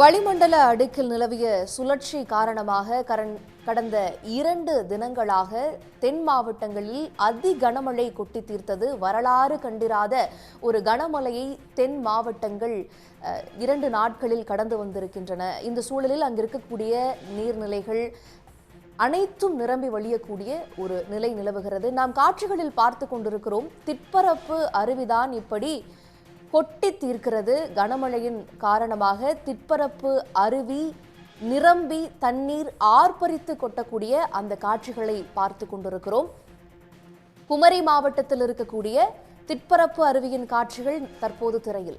வளிமண்டல அடுக்கில் நிலவிய சுழற்சி காரணமாக கரண் கடந்த இரண்டு தினங்களாக தென் மாவட்டங்களில் அதி கனமழை கொட்டி தீர்த்தது வரலாறு கண்டிராத ஒரு கனமழையை தென் மாவட்டங்கள் இரண்டு நாட்களில் கடந்து வந்திருக்கின்றன. இந்த சூழலில் அங்கு இருக்கக்கூடிய நீர்நிலைகள் அனைத்தும் நிரம்பி வழியக்கூடிய ஒரு நிலை நிலவுகிறது. நாம் காட்சிகளில் பார்த்து கொண்டிருக்கிறோம் திட்பரப்பு அருவிதான் இப்படி கொட்டி தீர்க்கிறது கனமழையின் காரணமாக திற்பரப்பு அருவி நிரம்பி தண்ணீர் ஆர்ப்பரித்து கொட்டக்கூடிய அந்த காட்சிகளை பார்த்து கொண்டிருக்கிறோம். குமரி மாவட்டத்தில் இருக்கக்கூடிய திற்பரப்பு அருவியின் காட்சிகள் தற்போது திரையில்.